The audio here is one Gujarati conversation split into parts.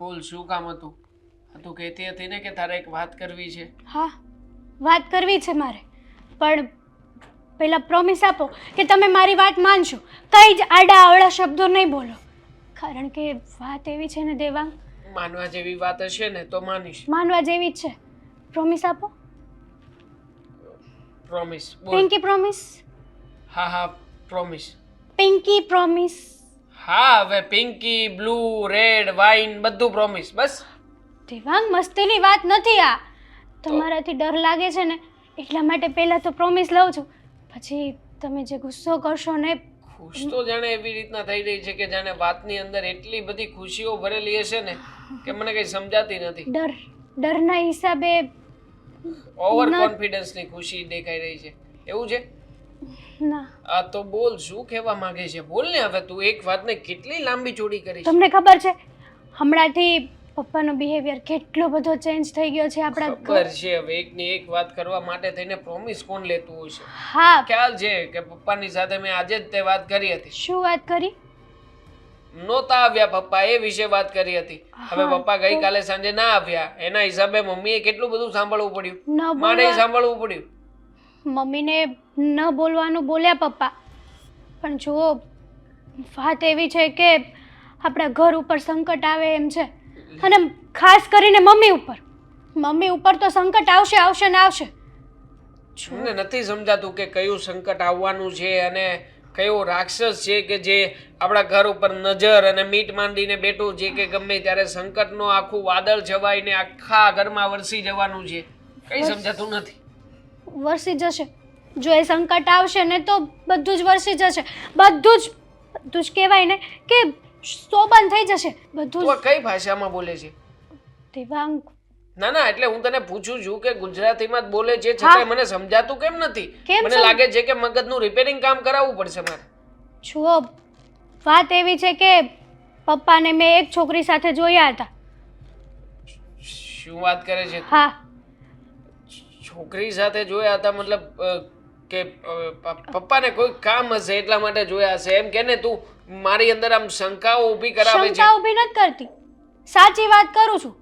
બોલ શું કામ હતું? તું કહેતી હતી ને કે તારે એક વાત કરવી છે. હા વાત કરવી છે મારે. પણ પહેલાં પ્રોમિસ આપો કે તમે મારી વાત માનશો. કંઈ જ આડા અવળા શબ્દો નહીં બોલો. કારણ કે વાત એવી છે ને દેવાંગ માનવા જેવી વાત હશે ને તો માનીશ. માનવા જેવી જ છે. પ્રોમિસ આપો. પ્રોમિસ પિંકી પ્રોમિસ હા હા પ્રોમિસ પિંકી પ્રોમિસ હા હવે પિંકી બ્લુ રેડ વાઇન બધું પ્રોમિસ બસ. દેવાંગ મસ્તીની વાત નથી આ. તમારાથી ડર લાગે છે ને એટલા માટે પહેલાં તો પ્રોમિસ લઉં છું. પછી તમે જે ગુસ્સો કરશો ને ખુશ તો જાણે એવી રીતના થઈ રહી છે કે જાણે વાતની અંદર એટલી બધી ખુશીઓ ભરેલી હશે ને કે મને કઈ સમજાતી નથી. ડર ડરના હિસાબે ઓવર. કોન્ફિડન્સની ખુશી દેખાઈ રહી છે. એવું છે? ના. આ તો બોલ શું કહેવા માંગે છે? બોલ ને હવે તું એક વાતને કેટલી લાંબી ચોડી કરી છે? તમને ખબર છે હમણાંથી પપ્પાનો બિહેવિયર કેટલો બધો ચેન્જ થઈ ગયો છે આપણા ખબર છે હવે એકની એક વાત કરવા માટે થઈને પ્રોમિસ કોણ લેતું હશે હા. ખ્યાલ છે કે પપ્પાની સાથે મેં આજે જ તે વાત કરી હતી? શું વાત કરી? નહોતા આવ્યા પપ્પા એ વિશે વાત કરી હતી. હવે પપ્પા ગઈકાલે સાંજે ના આવ્યા. એના હિસાબે મમ્મીએ કેટલું બધું સાંભળવું પડ્યું? મારે સાંભળવું પડ્યું. મમ્મીને ન બોલવાનું બોલ્યા પપ્પા. પણ જુઓ વાત એવી છે કે આપણા ઘર ઉપર સંકટ આવે એમ છે. અને ખાસ કરીને મમ્મી ઉપર. મમ્મી ઉપર તો સંકટ આવશે આવશે ને આવશે. જો મને નથી સમજાતું કે કયું સંકટ આવવાનું છે અને કયો રાક્ષસ છે કે જે આપણા ઘર ઉપર નજર અને મીટ માંડીને બેઠું છે કે ગમે ત્યારે સંકટનો આખું વાદળ છવાઈને આખા ઘરમાં વરસી જવાનું છે. કઈ સમજાતું નથી. વરસી જશે. જો એ સંકટ આવશે ને તો બધું જ વરસી જશે. બધું જ બધું જ કહેવાય ને કે સોબન થઈ જશે. બધું જ. કઈ ભાષામાં બોલે છે? દેવાંગ. ના ના એટલે હું તને પૂછું છું કે ગુજરાતીમાં જ બોલે છે છતાં મને સમજાતું કેમ નથી? મને લાગે છે કે મગજનું રિપેરિંગ કામ કરાવવું પડશે મારે. જુઓ વાત એવી છે કે પપ્પાને મેં એક છોકરી સાથે જોયા હતા. શું વાત કરે છે હા. છોકરી સાથે જોયા હતા મતલબ કે પપ્પાને કોઈ કામ હશે એટલા માટે જોયા હશે. એમ કે ને તું મારી અંદર આમ શંકાઓ ઊભી કરાવે છે. શંકા ઊભી નથી કરતી. સાચી વાત કરું છું.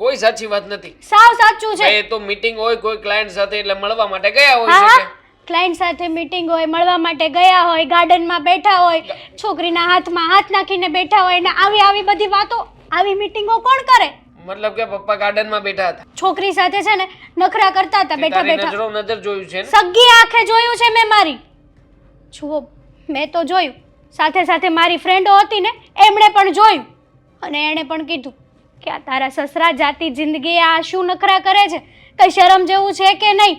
કોઈ સાચી વાત નથી. સાવ સાચું છે. એ તો મીટિંગ હોય કોઈ ક્લાયન્ટ સાથે એટલે મળવા માટે ગયા હોય છે ક્લાયન્ટ સાથે મીટિંગ હોય મળવા માટે ગયા હોય ગાર્ડનમાં બેઠા હોય છોકરીના હાથમાં હાથ નાખીને બેઠા હોય ને આવી આવી બધી વાતો આવી મીટિંગો કોણ કરે? મતલબ કે પપ્પા ગાર્ડનમાં બેઠા હતા. છોકરી સાથે છે ને નખરા કરતા હતા બેઠા તારી બેઠા. નજરો નજર જોયું છે ને? સગી આંખે જોયું છે મેં મારી. જુઓ મેં તો જોયું. સાથે સાથે મારી ફ્રેન્ડો હતી ને એમણે પણ જોયું. અને એણે પણ કીધું કે આ તારા સસરા જાતિ જિંદગી આ શું નખરા કરે છે? કઈ શરમ જેવું છે કે નહીં?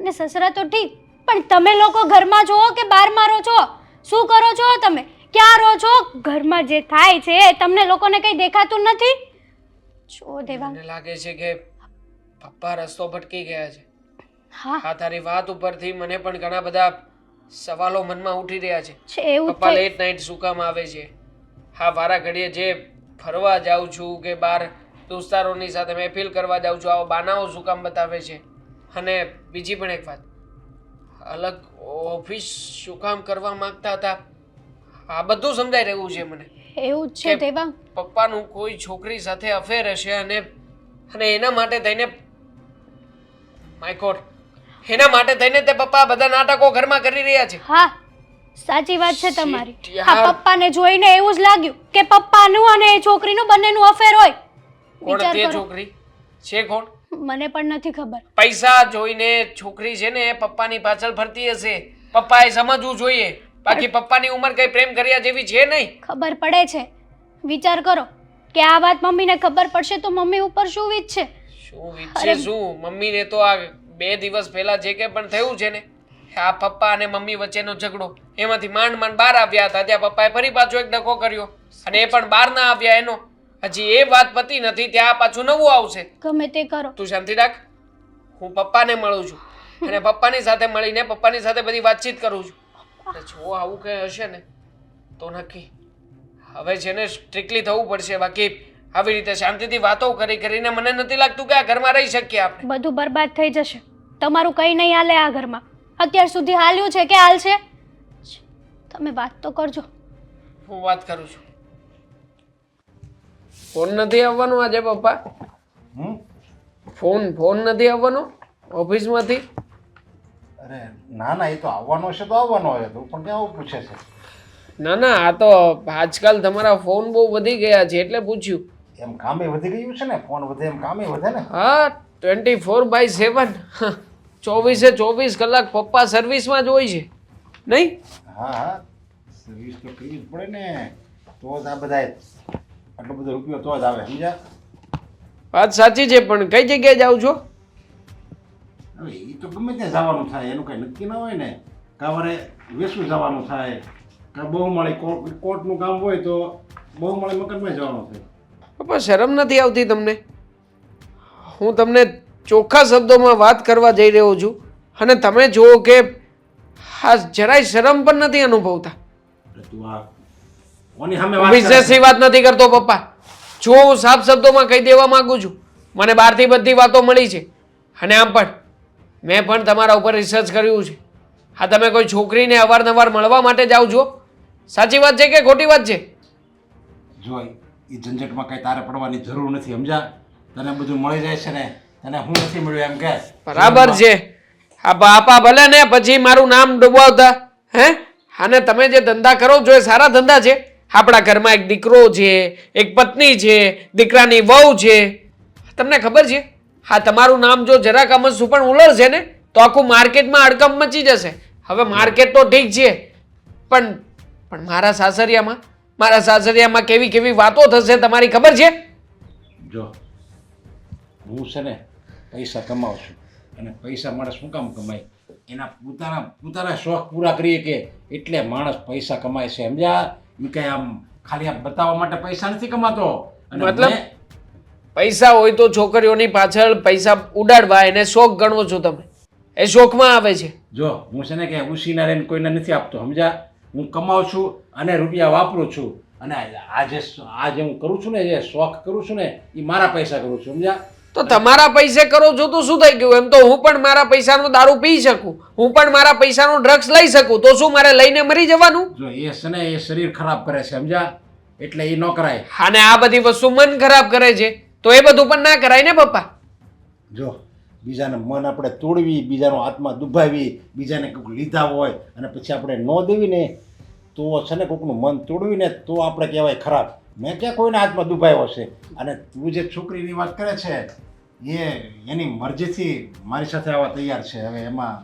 ને સસરા તો ઠીક પણ તમે લોકો ઘરમાં છો કે બહારમાં રહો છો? શું કરો છો તમે? ક્યાં રહો છો? ઘરમાં જે થાય છે એ તમને લોકોને કંઈ દેખાતું નથી? જો દેવાંગ મને લાગે છે કે પપ્પા રસ્તો ભટકી ગયા છે. હા. આ તારી વાત ઉપરથી મને પણ ઘણા બધા સવાલો મનમાં ઉઠી રહ્યા છે. છે પપ્પા લેટ નાઈટ શું કામ આવે છે? હા વારા ઘડીએ જે ફરવા જાઉં છું કે બહાર દોસ્તારોની સાથે મહેફિલ કરવા જાઉં છું આવા બાનાઓ શું કામ બતાવે છે? અને બીજી પણ એક વાત. અલગ ઓફિસ શું કામ કરવા માંગતા હતા? આ બધું સમજાઈ રહ્યું છે મને. એવું જ છે? દેવાંગ પપ્પાનું કોઈ છોકરી સાથે અફેર હશે અને અને એના માટે થઈને માય ગોડ એના માટે થઈને તે પપ્પા બધા નાટકો ઘરમાં કરી રહ્યા છે. હા સાચી વાત છે તમારી. યાર. હા પપ્પાને જોઈને એવું જ લાગ્યું કે પપ્પાનું અને એ છોકરીનું બંનેનું અફેર હોય. કોણ વિચાર તે કરો. છોકરી? છે કોણ? મને પણ નથી ખબર. પૈસા જોઈને છોકરી છે ને એ પપ્પાની પાછળ ફરતી હશે. પપ્પાએ સમજવું જોઈએ. બાકી પપ્પાની ઉંમર કઈ પ્રેમ કર્યા જેવી છે નહીં. ખબર પડે છે. વિચાર કરો કે આ વાત મમ્મીને ખબર પડશે તો મમ્મી ઉપર શું વીત છે શું વિચાર શું? મમ્મીને તો આ બે દિવસ પહેલા જે કે પણ થયું છે ને આ પપ્પા અને મમ્મી વચ્ચેનો ઝઘડો એમાંથી માંડ માંડ બહાર આવ્યા હતા. ત્યાં પપ્પાએ ફરી પાછો એક ડખો કર્યો. અને એ પણ બહાર ના આવ્યા એનો. હજી એ વાત પતી નથી ત્યાં પાછું નવું આવશે. ગમે તે કરો. તું શાંતિ રાખ. હું પપ્પાને મળું છું. અને પપ્પાની સાથે મળીને પપ્પાની સાથે બધી વાતચીત કરું છું. અને જો આવું કંઈ હશે ને તો નક્કી. હવે છે ને સ્ટ્રિક્ટલી થવું પડશે બાકી આવી રીતે શાંતિથી વાતો કરી કરીને મને નથી લાગતું કે આ ઘરમાં રહી શકીએ આપણે. બધું બરબાદ થઈ જશે. તમારું કંઈ નહીં હાલે આ ઘરમાં. અત્યાર સુધી હાલ્યું છે કે હાલ છે તમે વાત તો કરજો. હું વાત કરું છું. ફોન નથી આવવાનો આજે પપ્પા? ફોન ફોન નથી આવવાનો? ઓફિસમાંથી? અરે ના ના એ તો આવવાનો છે તો આવવાનો હોય તો પણ ક્યાં પૂછે છે? ના ના આ તો આજકાલ તમારા ફોન બહુ વધી ગયા છે એટલે પૂછ્યું. એમ કામે વધી ગયું છે ને? ફોન વધે એમ કામે વધે ને? હા ટ્વેન્ટી ફોર બાય સેવન ચોવીસે ચોવીસ કલાક પપ્પા સર્વિસમાં જ હોય છે. નહીં? હા હા. સર્વિસ તો કરવી જ પડે ને. તો જ આ બધા આટલો બધો રૂપિયો તો જ આવે સમજ્યા? વાત સાચી છે પણ કઈ જગ્યાએ જાઉં છો? હવે એ તો ગમે ત્યાં જવાનું થાય એનું કાંઈ નક્કી ના હોય ને. કાં વેસું જવાનું થાય. કાં બહુમાળી કોર્ટ કોર્ટનું કામ હોય તો બહુમાળી મકાનમાં જવાનું થાય. પપ્પા શરમ નથી આવતી તમને? હું તમને ચોખ્ખા શબ્દોમાં વાત કરવા જઈ રહ્યો છું અને તમે જુઓ કે હા જરાય શરમ પણ નથી અનુભવતા. આ? બિઝનેસની વાત નથી કરતો પપ્પા. જો હું સાફ શબ્દોમાં કહી દેવા માંગુ છું મને બહારથી બધી વાતો મળી છે. અને આમ પણ મેં પણ તમારા ઉપર રિસર્ચ કર્યું છે. હા તમે કોઈ છોકરીને અવારનવાર મળવા માટે જાઓ છો? સાચી વાત છે કે ખોટી વાત છે? જો એ ઝંઝટમાં કંઈ તારે પડવાની જરૂર નથી સમજા? તને બધું મળી જાય છે ને તને હું નથી મળ્યું એમ કે? બરાબર છે. આ બાપા ભલે ને પછી મારું નામ ડૂબાવતા હે? અને તમે જે ધંધા કરો છો એ સારા ધંધા છે. આપણા ઘરમાં એક દીકરો છે એક પત્ની છે દીકરાની વહુ છે. તમને ખબર છે? હા તમારું નામ જો જરાક અમસ્તું પણ ઉલળશે ને તો આખું માર્કેટમાં અડકમ મચી જશે. હવે માર્કેટ તો ઠીક છે પણ પણ મારા સાસરિયામાં મારા સાસરિયામાં કેવી કેવી વાતો થશે તમારી ખબર છે? જો હું છે ને પૈસા કમાવું છું અને પૈસા માણસ શું કામ કમાય? એના પોતાના પોતાના શોખ પૂરા કરીએ કે એટલે માણસ પૈસા કમાય છે સમજ્યા? એ કઈ આમ ખાલી આમ બતાવવા માટે પૈસા નથી કમાતો. અને મતલબ? પૈસા હોય તો છોકરીઓની પાછળ પૈસા ઉડાડવા એને શોખ ગણવો છો તમે? એ શોખમાં આવે છે. જો હું છે ને કે ઉસીના રહીને કોઈને નથી આપતો સમજ્યા? હું કમાઉં છું અને રૂપિયા વાપરું છું. અને આ જે આ જે હું કરું છું ને જે શોખ કરું છું ને એ મારા પૈસા કરું છું સમજ્યા? તો તમારા પૈસે કરો છો તો શું થઈ ગયું? એમ તો હું પણ મારા પૈસાનો દારૂ પી શકું. હું પણ મારા પૈસાનો ડ્રગ્સ લઈ શકું. તો શું મારે લઈને મરી જવાનું? જો એ છે ને એ શરીર ખરાબ કરે છે સમજ્યા? એટલે એ ન કરાય. અને આ બધી વસ્તુ મન ખરાબ કરે છે. તો એ બધું પણ ના કરાય ને પપ્પા? જો બીજાને મન આપણે તોડવી બીજાનો આત્મા દુભાવી બીજાને કોઈક લીધા હોય અને પછી આપણે ન દેવી ને તો છે ને કોઈકનું મન તોડવી ને તો આપણે કહેવાય ખરાબ. મેં ક્યાં કોઈને આત્મા દુભાવ્યો છે અને તું જે છોકરીની વાત કરે છે એ એની મરજીથી મારી સાથે આવવા તૈયાર છે. હવે એમાં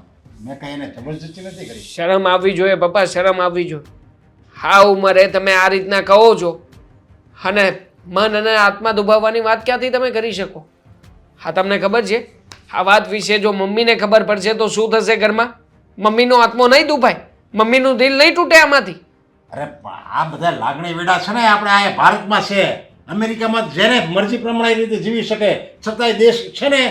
મેં કાંઈ એને જબરજસ્તી નથી કરી. શરમ આવવી જોઈએ પપ્પા શરમ આવવી જોઈએ. હા ઉંમરે તમે આ રીતના કહો છો અને મન અને આત્મા દુભાવવાની વાત ક્યાંથી તમે કરી શકો? હા તમને ખબર છે? આ વાત વિશે જો મમ્મીને ખબર પડશે તો શું થશે ઘરમાં? મમ્મીનો આત્મો નહીં દુભાય. મમ્મીનું દિલ નહીં તૂટે આમાંથી. અરે આ બધા લાગણી વેડા છે ને આપણે આ ભારતમાં છે. અમેરિકામાં જેને મરજી પ્રમાણે રીતે જીવી શકે છતાંય દેશ છે ને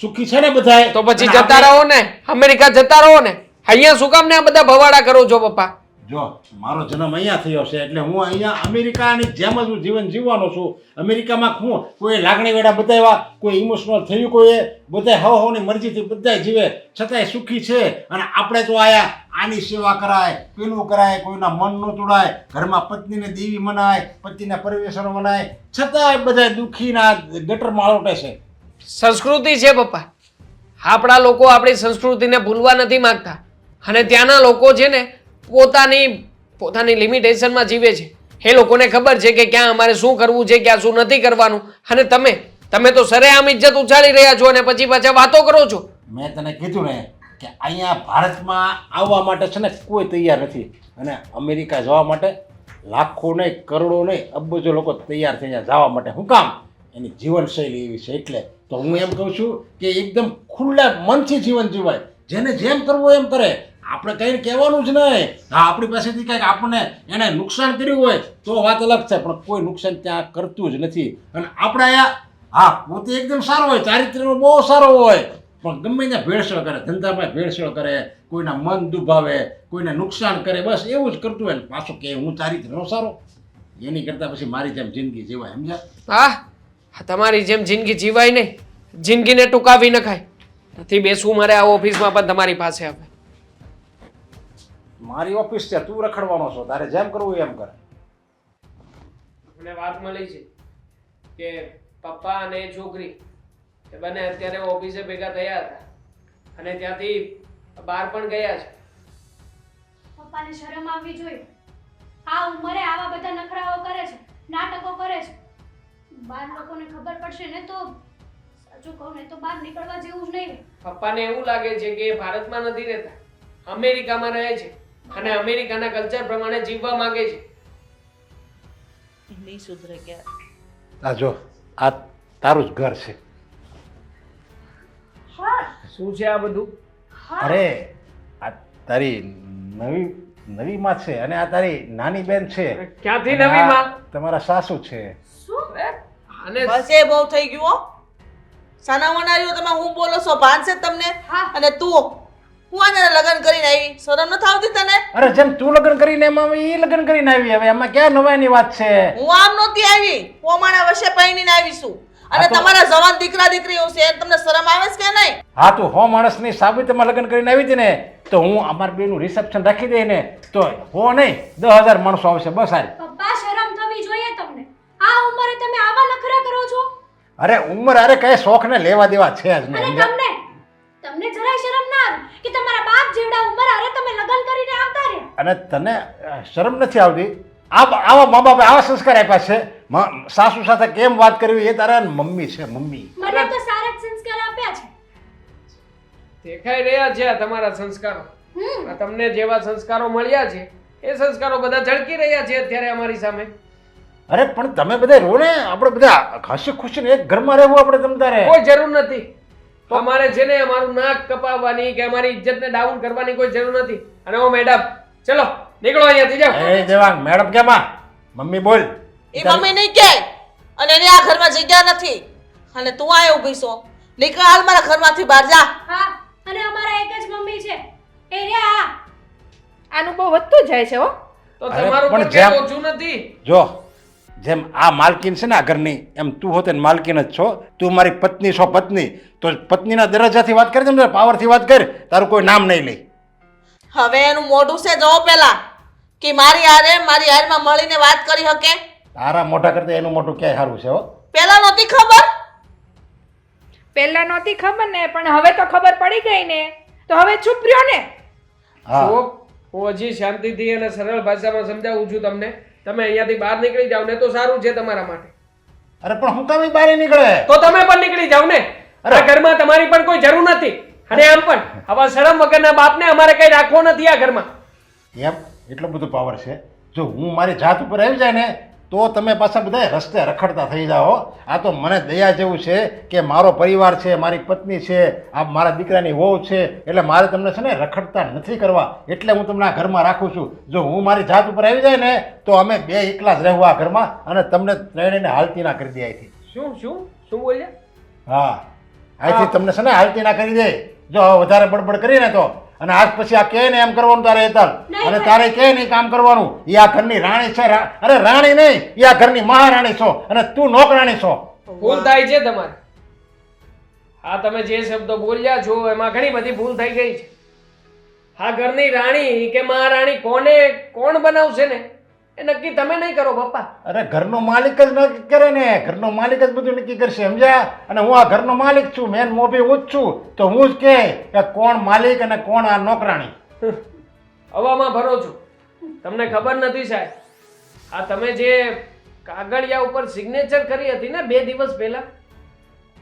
સુખી છે ને બધાય? તો પછી જતા રહો ને. અમેરિકા જતા રહો ને. અહીંયા શું કામ ને આ બધા ભવાડા કરો છો પપ્પા? જો, મારો જન્મ અહીંયા થયો છે એટલે હું અહીંયા અમેરિકાની જેમ જ હું જીવન જીવવાનો છું. અમેરિકામાં હું કોઈ લાગણી વેડા બતાવ્યા, કોઈ ઇમોશનલ થયું કોઈ બધા હવ હવની મરજીથી બધા જીવે. છતાંય સુખી છે અને આપણે તો આયા આની સેવા કરાય, પેલું કરાય, કોઈના મન ન તોડાય, ઘરમાં પત્નીને દેવી મનાય, પતિને પરિવેશનો મનાય. છતાંય બધા દુઃખીના ગટરમાં આલોટે છે. સંસ્કૃતિ છે પપ્પા. આપણા લોકો આપણી સંસ્કૃતિને ભૂલવા નથી માંગતા. અને ત્યાંના લોકો છે ને પોતાની પોતાની લિમિટેશનમાં જીવે છે. એ લોકોને ખબર છે કે ક્યાં અમારે શું કરવું છે, ક્યાં શું નથી કરવાનું. અને તમે તમે તો સરેઆમ ઇજ્જત ઉછાળી રહ્યા છો અને પછી પાછા વાતો કરો છો. મેં તને કીધું ને કે અહીંયા ભારતમાં આવવા માટે છે ને કોઈ તૈયાર નથી. અને અમેરિકા જવા માટે લાખો નહીં, કરોડો નહીં અબજો લોકો તૈયાર થઈ જાય જવા માટે. હું કામ? એની જીવનશૈલી એવી છે એટલે. તો હું એમ કહું છું કે એકદમ ખુલ્લા મનથી જીવન જીવાય. જેને જેમ કરવું એમ કરે. આપણે કંઈ કહેવાનું જ નહીં. હા, આપણી પાસેથી કંઈક આપણને એને નુકસાન કર્યું હોય તો વાત અલગ છે, પણ કોઈ નુકસાન ત્યાં કરતું જ નથી. અને આપણે અહીંયા, હા, પોતે એકદમ સારો હોય ચારિત્રનો બહુ સારો હોય, પણ ગમે ત્યાં ભેળસેળ કરે, ધંધામાં ભેળસેળ કરે, કોઈના મન દુભાવે, કોઈને નુકસાન કરે, બસ એવું જ કરતું હોય ને પાછું કે હું ચારિત્રનો સારો. એની કરતાં પછી મારી જેમ જિંદગી જીવાય, સમજ્યા? હા તમારી જેમ જિંદગી જીવાય નહીં. જિંદગીને ટૂંકાવી નખાય. નથી બેસવું મારે આ ઓફિસમાં, પણ તમારી પાસે આવે. મારી ઓફિસ છે તું રખડવાનો છો તારે જેમ કરવું એમ કરે. મને વાત મળી છે કે પપ્પા અને છોકરી એ બંને અત્યારે ઓફિસે ભેગા થયા હતા અને ત્યાંથી બહાર પણ ગયા છે. પપ્પાને શરમ આવવી જોઈએ. આ ઉંમરે આવા બધા નખરાઓ કરે છે નાટકો કરે છે. બાર લોકોને ખબર પડશે ને તો સાચું કહું ને તો બહાર નીકળવા જેવું જ નહીં પપ્પાને એવું લાગે છે કે એ ભારતમાં નથી રહેતા અમેરિકામાં રહે છે. અને અમેરિકાના કલ્ચર પ્રમાણે જીવવા માંગે છે. નહીં સુધરે ક્યારે આ જો આ તારું જ ઘર છે. શું છે આ બધું? અરે આ તારી નવી નવી માં છે અને આ તારી નાની બેન છે. ક્યાંથી નવી માં? તમારા સાસુ છે. શું? અને બસ એ બહુ થઈ ગયું હો. સાના વનાર્યો તમે હું બોલો છો? ભાન છે તમને? અને તું હું આને લગ્ન કરીને આવી? શરમ નથી આવતી તને? અરે જેમ તું લગ્ન કરીને એમાં એ લગ્ન કરીને આવી હવે. એમાં ક્યાં નવાઈની વાત છે? હું આમ નહોતી આવી. હું અમારા વશે આવી આવીશું. અને તમારા જવાન દીકરા દીકરીઓ છે તમને શરમ આવે છે કે નહીં? હા તું હો માણસની સાબિતમાં લગ્ન કરીને આવી હતી ને તો હું અમાર બેનું રિસેપ્શન રાખી દઈ ને તો હો નહીં દસ હજાર માણસો આવશે બસ હારી પપ્પા શરમ થવી જોઈએ તમને. આ ઉંમરે તમે આવા નખરા કરો છો? અરે ઉંમર અરે કઈ શોખ ને લેવા દેવા છે જ નહીં. તમને તમને જરાય શરમ ના આવે કે તમારા બાપ જેવડા ઉંમર આરે તમે લગ્ન કરીને આવતા રહે અને તને શરમ નથી આવતી? આ આવા મા બાપે આવા સંસ્કાર આપ્યા છે? સાસુ સાથે કેમ વાત કરવી? એ તારા મમ્મી છે મમ્મી. મને તો સારા સંસ્કાર આપ્યા છે. દેખાઈ રહ્યા છે તમારા સંસ્કારો. હમ. તમને જેવા સંસ્કારો મળ્યા છે એ સંસ્કારો બધા ઝળકી રહ્યા છે અત્યારે અમારી સામે. અરે પણ તમે બધા રો ને આપણે બધા હસી ખુશી ને એક ઘરમાં રહેવું આપણે તમ તારે. કોઈ જરૂર નથી. અમારે છે ને અમારું નાક કપાવવાની કે અમારી ઇજ્જતને ડાઉન કરવાની કોઈ જરૂર નથી. અને ઓ મેડમ ચલો નીકળો અહીંયાથી જાઓ. એ દેવાંગ મેડમ કેમાં મમ્મી બોલ. એ મમ્મી નહીં કે. અને એની આ ઘરમાં જગ્યા નથી. અને તું આ ઊભી છો નીકળ હાલ મારા ઘરમાંથી બહાર જા. હા અને અમારા એક જ મમ્મી છે. એ રહ્યા આનું બહુ વધતું જાય છે હો. તો તમારું પણ કેવું કઈ ઓછું નથી. જો જેમ આ માલકીન છે ને આ ઘરની એમ તું હોતે તેને માલકીન જ છો તું મારી પત્ની છો પત્ની તો પત્નીના દરજ્જાથી વાત કરી તમને પાવરથી વાત કર તારું કોઈ નામ નહીં લઈ હવે એનું મોઢું છે જો પેલા કે મારી હારે મારી હારમાં મળીને વાત કરી શકે તારા મોઢા કરતા એનું મોટું ક્યાંય સારું છે હો. પેલા નહોતી ખબર? પેલા નહોતી ખબર ને પણ હવે તો ખબર પડી ગઈ ને. તો હવે ચૂપ રહ્યો ને. હા. હું હજી શાંતિથી અને સરળ ભાષામાં સમજાવું છું તમને. તમે અહીંયાથી બહાર નીકળી જાવ ને તો સારું છે તમારા માટે. અરે પણ હું કામ બહાર નીકળે? તો તમે પણ નીકળી જાઓ ને. અરે. ઘરમાં તમારી પણ કોઈ જરૂર નથી. અને આમ પણ આવા શરમ વગરના બાપને અમારે કઈ રાખવો નથી આ ઘરમાં. એમ? એટલો બધો પાવર છે? જો હું મારી જાત ઉપર આવી જાય ને તો તમે પાછા બધા રસ્તે રખડતા થઈ જાઓ. આ તો મને દયા જેવું છે કે મારો પરિવાર છે મારી પત્ની છે આ મારા દીકરાની વહુ છે એટલે મારે તમને છે ને રખડતા નથી કરવા. એટલે હું તમને આ ઘરમાં રાખું છું. જો હું મારી જાત ઉપર આવી જાય ને તો અમે બે એકલા જ રહેવું આ ઘરમાં અને તમને ત્રણેયને હાલતી ના કરી દે અહીંથી. શું શું? શું બોલ્યા? હા. અહીંથી તમને છે ને હાલતી ના કરી દે. જો વધારે બડબડ કરીને તો. અને આજ પછી આ કે ને એમ કરવાનું તારે હેતલ. અને તારે કે નહીં કામ કરવાનું. એ આ ઘરની રાણી છે અરે રાણી નહીં એ આ ઘરની મહારાણી છો. અને તું નોકરાણી છો. ભૂલ થાય છે તમારે. આ તમે જે શબ્દો બોલ્યા છો એમાં ઘણી બધી ભૂલ થઈ ગઈ છે. આ ઘરની રાણી કે મહારાણી કોને કોણ બનાવશે ને? એ નક્કી તમે નહીં કરો પપ્પા. અરે ઘરનો માલિક જ નક્કી કરે ને. ઘરનો માલિક જ બધું નક્કી કરશે સમજ્યા? અને હું આ ઘરનો માલિક છું મેન મોભી હું જ છું. તો હું જ કે કે કોણ માલિક અને કોણ આ નોકરાણી. હવામાં ભરો છો. તમને ખબર નથી સાહેબ આ તમે જે કાગળિયા ઉપર સિગ્નેચર કરી હતી ને બે દિવસ પહેલા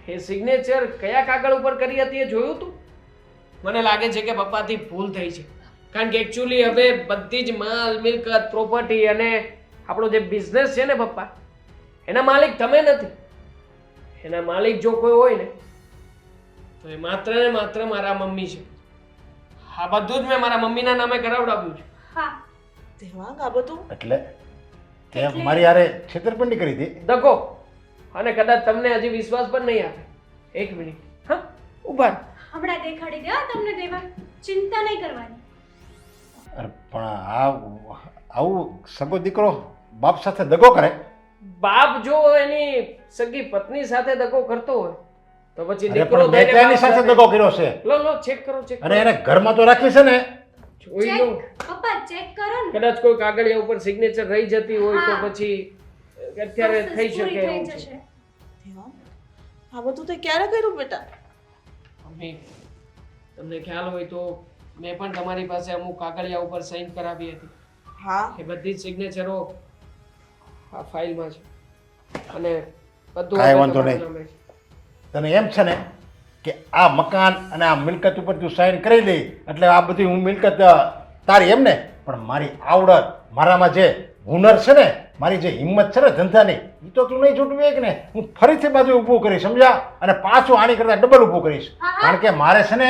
એ સિગ્નેચર કયા કાગળ ઉપર કરી હતી એ જોયું તું? મને લાગે છે કે પપ્પાથી ભૂલ થઈ છે. કારણ કે એકચ્યુઅલી હવે બધી જ માલ મિલકત પ્રોપર્ટી અને આપણો જે બિઝનેસ છે ને પપ્પા એના માલિક તમે નથી. એના માલિક જો કોઈ હોય ને તો એ માત્ર ને માત્ર મારા મમ્મી છે. આ બધું જ મેં મારા મમ્મીના નામે કરાવડાવ્યું છે. હા. દેવાંગ આ બધું. એટલે તે મારી યારે છેતરપિંડી કરી હતી. દગો. અને કદાચ તમને હજી વિશ્વાસ પણ નહીં આવે. એક મિનિટ. હા ઊભા. હમણાં દેખાડી દે તમને દેવા. ચિંતા નહીં કરવાની. પણ આ આવું સગો દીકરો બાપ સાથે દગો કરે? બાપ જો એની સગી પત્ની સાથે દગો કરતો હોય તો પછી દીકરો મેં ક્યાંની સાથે દગો કર્યો છે. લો લો ચેક કરો ચેક અને એને ઘરમાં તો રાખી છે ને. જોઈ લો. ચેક પપ્પા ચેક કરો ને. કદાચ કોઈ કાગળિયા ઉપર સિગ્નેચર રહી જતી હોય તો પછી અત્યારે થઈ શકે એવું છે. આ બધું તે ક્યારે કર્યું બેટા? મમ્મી તમને ખ્યાલ હોય તો મેં પણ તમારી પાસે અમુક કાગળિયા ઉપર સાઈન કરાવી હતી. હા. એ બધી જ સિગ્નેચરો આ ફાઇલમાં છે. અને બધું કાંઈ વાંધો નહીં. તને એમ છે ને કે આ મકાન અને આ મિલકત ઉપર તું સાઈન કરી દે એટલે આ બધી હું મિલકત તારી એમ ને? પણ મારી આવડત મારામાં જે હુનર છે ને મારી જે હિંમત છે ને ધંધાની એ તો તું નહીં છૂટવી કે ને. હું ફરીથી બાજુ ઊભું કરીશ સમજ્યા? અને પાછું આની કરતાં ડબલ ઊભું કરીશ. કારણ કે મારે છે ને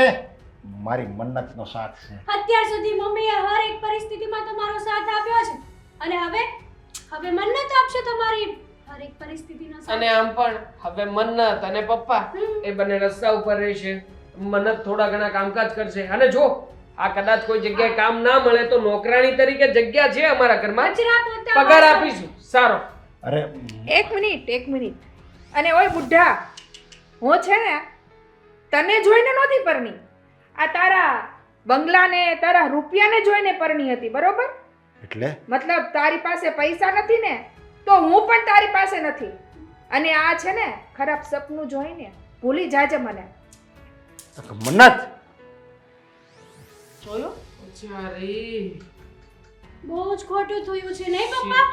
મારી મન્નતનો સાથ છે. અત્યાર સુધી મમ્મીએ હર એક પરિસ્થિતિમાં તમારો સાથ આપ્યો છે. અને હવે હવે મન્નત આપશે તમારી હર એક પરિસ્થિતિનો સાથ. અને આમ પણ હવે મન્નત અને પપ્પા એ બંને રસ્તા ઉપર રહેશે મન્નત થોડા ઘણા કામકાજ કરશે. અને જો આ કદાચ કોઈ જગ્યાએ કામ ના મળે તો નોકરાણી તરીકે જગ્યા છે અમારા ઘરમાં. પગાર આપીશું. સારો. અરે એક મિનિટ એક મિનિટ. અને ઓય બુઢા હું છે ને તને જોઈને નહોતી પરણી આ તારા બંગલાને તારા રૂપિયાને જોઈને પરણી હતી બરોબર? એટલે? મતલબ તારી પાસે પૈસા નથી ને તો હું પણ તારી પાસે નથી. અને આ છે ને ખરાબ સપનું જોઈને ભૂલી જાજે મને. મન્નત જોયું? બહુ જ ખોટું થયું છે નહીં પપ્પા?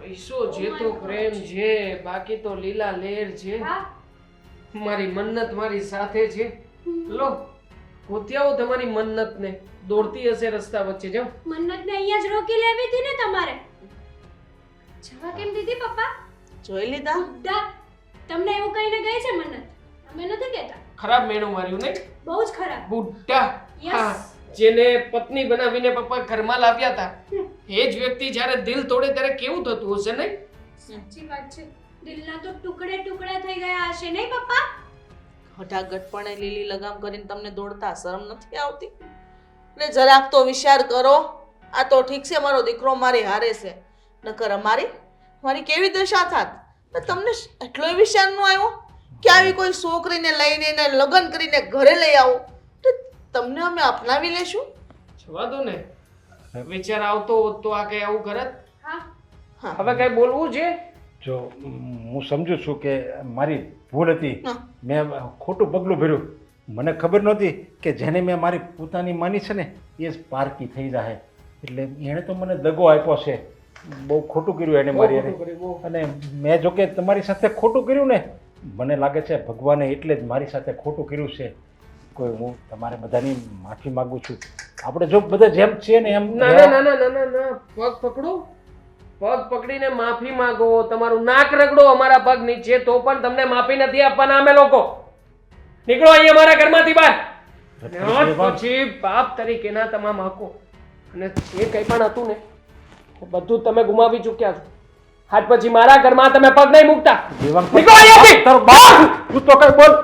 પૈસો જે તો પ્રેમ છે બાકી તો લીલા લેર છે. હા. મારી મન્નત મારી સાથે છે. લો. આવો તમારી મન્નતને દોડતી હશે રસ્તા વચ્ચે જાઓ. મન્નતને અહીંયા જ રોકી લેવી હતી ને તમારે? જવા કેમ દીધી પપ્પા? જોઈ લીધા? બુદ્ધા તમને એવું કહીને ગઈ છે મન્નત? અમે નથી કહેતા. ખરાબ મેણું માર્યું ને બહુ જ ખરાબ. બુટ્ટા યસ જેને પત્ની બનાવીને પપ્પા ઘરમાં લાવ્યા હતા. એ જ વ્યક્તિ જ્યારે દિલ તોડે ત્યારે કેવું થતું હશે ને સાચી વાત છે. દિલના તો ટુકડે ટુકડા થઈ ગયા હશે નહીં પપ્પા? હટાગટપણે લીલી લગામ કરીને તમને દોડતા શરમ નથી આવતી? ને જરાક તો વિચાર કરો આ તો ઠીક છે મારો દીકરો મારી હારે છે. નકર અમારી મારી કેવી દશા થાત? ને તમને એટલો વિચાર ન આવ્યો? કે આવી કોઈ છોકરીને લઈને એને લગ્ન કરીને ઘરે લઈ આવો? તો તમને અમે અપનાવી લેશું? જવા દો ને. વિચાર આવતો હોત તો આ કઈ આવું કરત? હા. હા. હવે કઈ બોલવું છે? જો હું સમજુ છું કે મારી ભૂલ હતી. હા. મેં ખોટું પગલું ભર્યું. મને ખબર નહોતી કે જેને મેં મારી પોતાની માની છે ને એ જ પારકી થઈ જાય એટલે એણે તો મને દગો આપ્યો છે. બહુ ખોટું કર્યું એને. મારી. અને મેં જો કે તમારી સાથે ખોટું કર્યું ને મને લાગે છે ભગવાને એટલે જ મારી સાથે ખોટું કર્યું છે. કોઈ હું તમારે બધાની માફી માગું છું. આપણે જો બધા જેમ છીએ ને એમ ના ના ના ના ના પગ પકડો. પગ પકડીને માફી માંગો તમારું નાક રગડો અમારા પગ નીચે તો પણ તમને માફી નથી આપવાના અમે લોકો. નીકળો અહીંયા અમારા ઘરમાંથી બહાર. પછી બાપ તરીકેના તમામ હકો. અને જે કંઈ પણ હતું ને એ બધું તમે ગુમાવી ચૂક્યા છો. હાથ પછી મારા ઘરમાં તમે પગ નહીં મૂકતા. નીકળો અહીંયાથી! તારો બાપ તું તો કઈ બોલ.